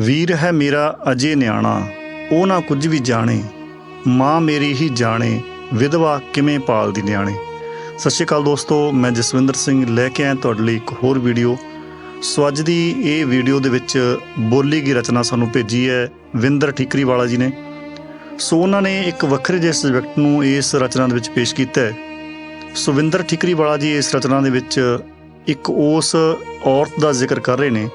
ਵੀਰ ਹੈ ਮੇਰਾ ਅਜੇ ਨਿਆਣਾ, ਉਹ ਨਾ ਕੁਝ ਵੀ ਜਾਣੇ। ਮਾਂ ਮੇਰੀ ਹੀ ਜਾਣੇ, ਵਿਧਵਾ ਕਿਵੇਂ ਪਾਲਦੀ ਨਿਆਣੇ। ਸਤਿ ਸ਼੍ਰੀ ਅਕਾਲ ਦੋਸਤੋ, ਮੈਂ ਜਸਵਿੰਦਰ ਸਿੰਘ ਲੈ ਕੇ ਆਇਆ ਤੁਹਾਡੇ ਲਈ ਇੱਕ ਹੋਰ ਵੀਡੀਓ। ਸੋ ਅੱਜ ਦੀ ਇਹ ਵੀਡੀਓ ਦੇ ਵਿੱਚ ਬੋਲੀ ਦੀ ਰਚਨਾ ਸਾਨੂੰ ਭੇਜੀ ਹੈ ਵਿੰਦਰ ਠੀਕਰੀ ਵਾਲਾ ਜੀ ਨੇ। ਸੋ ਉਹਨਾਂ ਨੇ ਇੱਕ ਵੱਖਰੇ ਜਿਹੇ ਸਬਜੈਕਟ ਨੂੰ ਇਸ ਰਚਨਾ ਦੇ ਵਿੱਚ ਪੇਸ਼ ਕੀਤਾ ਹੈ। ਸੁਵਿੰਦਰ ਠਿਕਰੀ ਵਾਲਾ ਜੀ ਇਸ ਰਚਨਾ ਦੇ ਵਿੱਚ ਇੱਕ ਉਸ ਔਰਤ ਦਾ ਜ਼ਿਕਰ ਕਰ ਰਹੇ ਨੇ।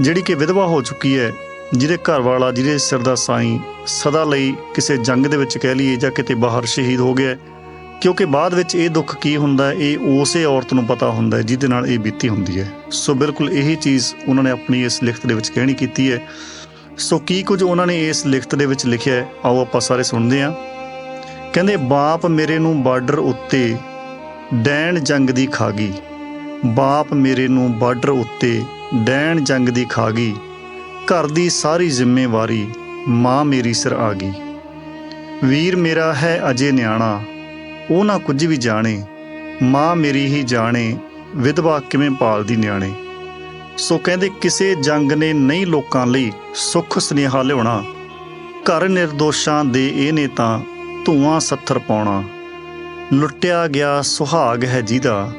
ਜਿਹੜੀ ਕਿ ਵਿਧਵਾ ਹੋ ਚੁੱਕੀ ਹੈ, ਜਿਹਦੇ ਘਰ ਵਾਲਾ ਜਿਹਦੇ ਸਿਰ ਦਾ ਸਾਈਂ, ਸਦਾ ਲਈ ਕਿਸੇ ਜੰਗ ਦੇ ਵਿੱਚ ਕਹਿ ਲਈਏ ਜਾਂ ਕਿਤੇ ਬਾਹਰ ਸ਼ਹੀਦ ਹੋ ਗਿਆ ਕਿਉਂਕਿ ਬਾਅਦ ਵਿੱਚ ਇਹ ਦੁੱਖ ਕੀ ਹੁੰਦਾ ਇਹ ਉਸੇ ਔਰਤ ਨੂੰ ਪਤਾ ਹੁੰਦਾ ਹੈ, ਜਿਹਦੇ ਨਾਲ ਇਹ ਬੀਤੀ ਹੁੰਦੀ ਹੈ। ਸੋ ਬਿਲਕੁਲ ਇਹੀ ਚੀਜ਼ ਉਹਨਾਂ ਨੇ ਆਪਣੀ ਇਸ ਲਿਖਤ ਦੇ ਵਿੱਚ ਕਹਿਣੀ ਕੀਤੀ ਹੈ। ਸੋ ਕੀ ਕੁਝ ਉਹਨਾਂ ਨੇ ਇਸ ਲਿਖਤ ਦੇ ਵਿੱਚ ਲਿਖਿਆ ਹੈ, ਆਓ ਆਪਾਂ ਸਾਰੇ ਸੁਣਦੇ ਹਾਂ। ਕਹਿੰਦੇ, ਬਾਪ ਮੇਰੇ ਨੂੰ ਬਾਰਡਰ ਉੱਤੇ ਡੈਣ ਜੰਗ ਦੀ ਖਾਗੀ। ਬਾਪ ਮੇਰੇ ਨੂੰ ਬਾਰਡਰ ਉੱਤੇ ਡੈਣ ਜੰਗ ਦੀ ਖਾ ਗਈ। ਘਰ ਦੀ ਸਾਰੀ ਜ਼ਿੰਮੇਵਾਰੀ ਮਾਂ ਮੇਰੀ ਸਿਰ ਆ ਗਈ। ਵੀਰ ਮੇਰਾ ਹੈ ਅਜੇ ਨਿਆਣਾ, ਉਹ ਨਾ ਕੁਝ ਵੀ ਜਾਣੇ। ਮਾਂ ਮੇਰੀ ਹੀ ਜਾਣੇ, ਵਿਧਵਾ ਕਿਵੇਂ ਪਾਲਦੀ ਨਿਆਣੇ। ਸੋ ਕਹਿੰਦੇ ਕਿਸੇ ਜੰਗ ਨੇ ਨਹੀਂ ਲੋਕਾਂ ਲਈ ਸੁੱਖ ਸੁਨੇਹਾ ਲਿਆਉਣਾ। ਘਰ ਨਿਰਦੋਸ਼ਾਂ ਦੇ ਇਹ ਨੇ ਤਾਂ ਧੂਆਂ ਸੱਥਰ ਪਾਉਣਾ। ਲੁੱਟਿਆ ਗਿਆ ਸੁਹਾਗ ਹੈ ਜਿਹਦਾ,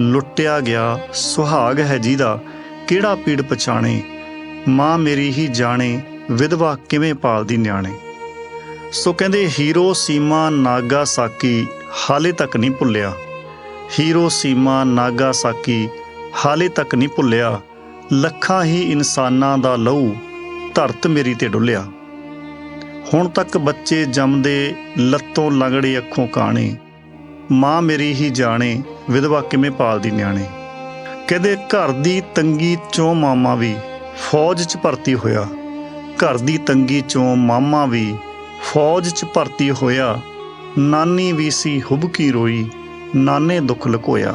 ਲੁੱਟਿਆ ਗਿਆ ਸੁਹਾਗ ਹੈ ਜਿਹਦਾ ਕਿਹੜਾ ਪੀੜ ਪਛਾਣੇ? ਮਾਂ ਮੇਰੀ ਹੀ ਜਾਣੇ, ਵਿਧਵਾ ਕਿਵੇਂ ਪਾਲਦੀ ਨਿਆਣੇ? ਸੋ ਕਹਿੰਦੇ, ਹੀਰੋ ਸੀਮਾ ਨਾਗਾ ਸਾਕੀ ਹਾਲੇ ਤੱਕ ਨਹੀਂ ਭੁੱਲਿਆ। ਹੀਰੋ ਸੀਮਾ ਨਾਗਾ ਸਾਕੀ ਹਾਲੇ ਤੱਕ ਨਹੀਂ ਭੁੱਲਿਆ। ਲੱਖਾਂ ਹੀ ਇਨਸਾਨਾਂ ਦਾ ਲਹੂ ਧਰਤ ਮੇਰੀ ਤੇ ਡੁੱਲਿਆ। ਹੁਣ ਤੱਕ ਬੱਚੇ ਜੰਮਦੇ ਲੱਤੋਂ ਲੰਗੜੇ ਅੱਖੋਂ ਕਾਣੇ। ਮਾਂ ਮੇਰੀ ਹੀ ਜਾਣੇ, ਵਿਧਵਾ ਕਿਵੇਂ ਪਾਲਦੀ ਨਿਆਣੇ? ਕਹਿੰਦੇ ਘਰ ਦੀ ਤੰਗੀ ਚੋਂ ਮਾਮਾ ਵੀ ਫੌਜ 'ਚ ਭਰਤੀ ਹੋਇਆ। ਘਰ ਦੀ ਤੰਗੀ ਚੋਂ ਮਾਮਾ ਵੀ ਫੌਜ 'ਚ ਭਰਤੀ ਹੋਇਆ। ਨਾਨੀ ਵੀ ਸੀ ਹੁਬਕੀ ਰੋਈ, ਨਾਨੇ ਦੁੱਖ ਲੁਕੋਇਆ।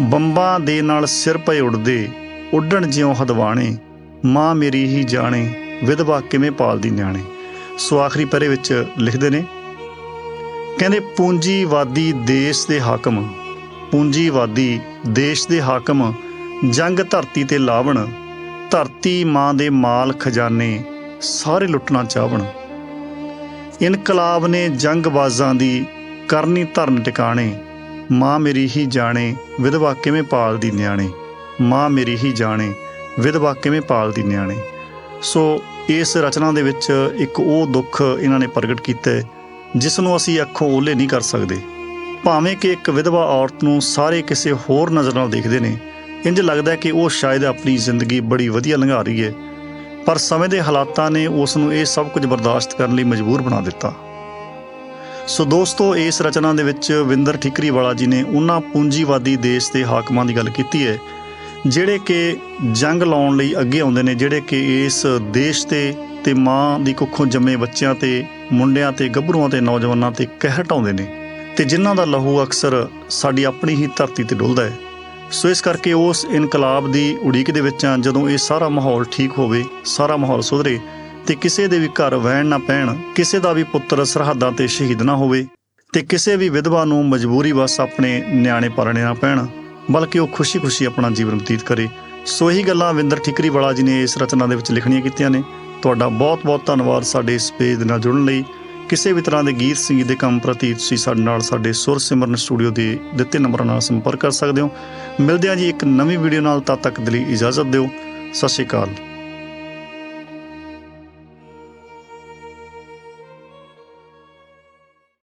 ਬੰਬਾਂ ਦੇ ਨਾਲ ਸਿਰ ਪਏ ਉੜਦੇ ਉੱਡਣ ਜਿਉਂ ਹਦਵਾਣੇ, ਮਾਂ ਮੇਰੀ ਹੀ ਜਾਣੇ, ਵਿਧਵਾ ਕਿਵੇਂ ਪਾਲਦੀ ਨਿਆਣੇ। ਸੋ ਆਖਰੀ ਪਰੇ ਵਿੱਚ ਲਿਖਦੇ ਨੇ, ਕਹਿੰਦੇ ਪੂੰਜੀਵਾਦੀ ਦੇਸ਼ ਦੇ ਹਾਕਮ ਪੂੰਜੀਵਾਦੀ ਦੇਸ਼ ਦੇ ਹਾਕਮ, ਜੰਗ ਧਰਤੀ ਤੇ ਲਾਵਣ, ਧਰਤੀ ਮਾਂ ਦੇ ਮਾਲ ਖਜ਼ਾਨੇ, ਸਾਰੇ ਲੁੱਟਣਾ ਚਾਹਵਣ। ਇਨਕਲਾਬ ਨੇ ਜੰਗਬਾਜ਼ਾਂ ਦੀ ਕਰਨੀ ਧਰਨ ਟਿਕਾਣੇ, ਮਾਂ ਮੇਰੀ ਹੀ ਜਾਣੇ, ਵਿਧਵਾ ਕਿਵੇਂ ਪਾਲਦੀ ਨਿਆਣੇ? ਮਾਂ ਮੇਰੀ ਹੀ ਜਾਣੇ, ਵਿਧਵਾ ਕਿਵੇਂ ਪਾਲਦੀ ਨਿਆਣੇ? ਸੋ ਇਸ ਰਚਨਾ ਦੇ ਵਿੱਚ ਇੱਕ ਉਹ ਦੁੱਖ ਇਹਨਾਂ ਨੇ ਪ੍ਰਗਟ ਕੀਤਾ, ਜਿਸ ਨੂੰ ਅਸੀਂ ਅੱਖੋਂ ਓਲੇ ਨਹੀਂ ਕਰ ਸਕਦੇ। ਭਾਵੇਂ ਕਿ ਇੱਕ ਵਿਧਵਾ ਔਰਤ ਨੂੰ ਸਾਰੇ ਕਿਸੇ ਹੋਰ ਨਜ਼ਰ ਨਾਲ ਦੇਖਦੇ ਨੇ, ਇੰਜ ਲੱਗਦਾ ਹੈ ਕਿ ਉਹ ਸ਼ਾਇਦ ਆਪਣੀ ਜ਼ਿੰਦਗੀ ਬੜੀ ਵਧੀਆ ਲੰਘਾ ਰਹੀ ਹੈ। ਪਰ ਸਮੇਂ ਦੇ ਹਾਲਾਤਾਂ ਨੇ ਉਸ ਨੂੰ ਇਹ ਸਭ ਕੁਝ ਬਰਦਾਸ਼ਤ ਕਰਨ ਲਈ ਮਜਬੂਰ ਬਣਾ ਦਿੱਤਾ। ਸੋ ਦੋਸਤੋ, ਇਸ ਰਚਨਾ ਦੇ ਵਿੱਚ ਵਿੰਦਰ ਠਿਕਰੀ ਵਾਲਾ ਜੀ ਨੇ ਉਹਨਾਂ ਪੂੰਜੀਵਾਦੀ ਦੇਸ਼ ਦੇ ਹਾਕਮਾਂ ਦੀ ਗੱਲ ਕੀਤੀ ਹੈ, ਜਿਹੜੇ ਕਿ ਜੰਗ ਲਾਉਣ ਲਈ ਅੱਗੇ ਆਉਂਦੇ ਨੇ, ਜਿਹੜੇ ਕਿ ਇਸ ਦੇਸ਼ ਤੇ ਤੇ ਮਾਂ ਦੀ ਕੁੱਖੋਂ ਜੰਮੇ ਬੱਚਿਆਂ ਤੇ, ਮੁੰਡਿਆਂ ਤੇ, ਗੱਭਰੂਆਂ ਤੇ, ਨੌਜਵਾਨਾਂ ਤੇ ਕਹਿਰ ਢਾਉਂਦੇ ਨੇ। ਤੇ ਜਿਨ੍ਹਾਂ ਦਾ ਲਹੂ ਅਕਸਰ ਸਾਡੀ ਆਪਣੀ ਹੀ ਧਰਤੀ ਤੇ ਡੁੱਲਦਾ ਹੈ। ਸੋ ਇਸ ਕਰਕੇ ਉਸ ਇਨਕਲਾਬ ਦੀ ਉਡੀਕ ਦੇ ਵਿੱਚ ਆ ਜਦੋਂ ਇਹ ਸਾਰਾ ਮਾਹੌਲ ਠੀਕ ਹੋਵੇ, ਸਾਰਾ ਮਾਹੌਲ ਸੁਧਰੇ ਤੇ ਕਿਸੇ ਦੇ ਵੀ ਘਰ ਵਹਿਣ ਨਾ ਪੈਣ, ਕਿਸੇ ਦਾ ਵੀ ਪੁੱਤਰ ਸਰਹੱਦਾਂ ਤੇ ਸ਼ਹੀਦ ਨਾ ਹੋਵੇ ਤੇ ਕਿਸੇ ਵੀ ਵਿਧਵਾ ਨੂੰ ਮਜਬੂਰੀ ਵਸ ਆਪਣੇ ਨਿਆਣੇ ਪਾਲਣੇ ਨਾ ਪੈਣ, ਬਲਕਿ ਉਹ ਖੁਸ਼ੀ-ਖੁਸ਼ੀ ਆਪਣਾ ਜੀਵਨ ਬਤੀਤ ਕਰੇ। ਸੋ ਇਹੀ ਗੱਲਾਂ ਵਿੰਦਰ ਠਿਕਰੀ ਵਾਲਾ ਜੀ ਨੇ ਇਸ ਰਚਨਾ ਦੇ ਵਿੱਚ ਲਿਖਣੀਆਂ ਕੀਤੀਆਂ ਨੇ। ਤੁਹਾਡਾ ਬਹੁਤ-ਬਹੁਤ ਧੰਨਵਾਦ ਸਾਡੇ ਇਸ ਪੇਜ ਦੇ ਨਾਲ ਜੁੜਨ ਲਈ। ਕਿਸੇ ਵੀ ਤਰ੍ਹਾਂ ਦੇ ਗੀਤ ਸੰਗੀਤ ਦੇ ਕੰਮ ਪ੍ਰਤੀ ਤੁਸੀਂ ਸਾਡੇ ਨਾਲ, ਸਾਡੇ ਸੁਰ ਸਿਮਰਨ ਸਟੂਡੀਓ ਦੇ ਦਿੱਤੇ ਨੰਬਰਾਂ ਨਾਲ ਸੰਪਰਕ ਕਰ ਸਕਦੇ ਹੋ। ਮਿਲਦੇ ਹਾਂ ਜੀ ਇੱਕ ਨਵੀਂ ਵੀਡੀਓ ਨਾਲ, ਤਦ ਤੱਕ ਦੇ ਲਈ ਇਜਾਜ਼ਤ ਦਿਓ। ਸਤਿ ਸ਼੍ਰੀ ਅਕਾਲ।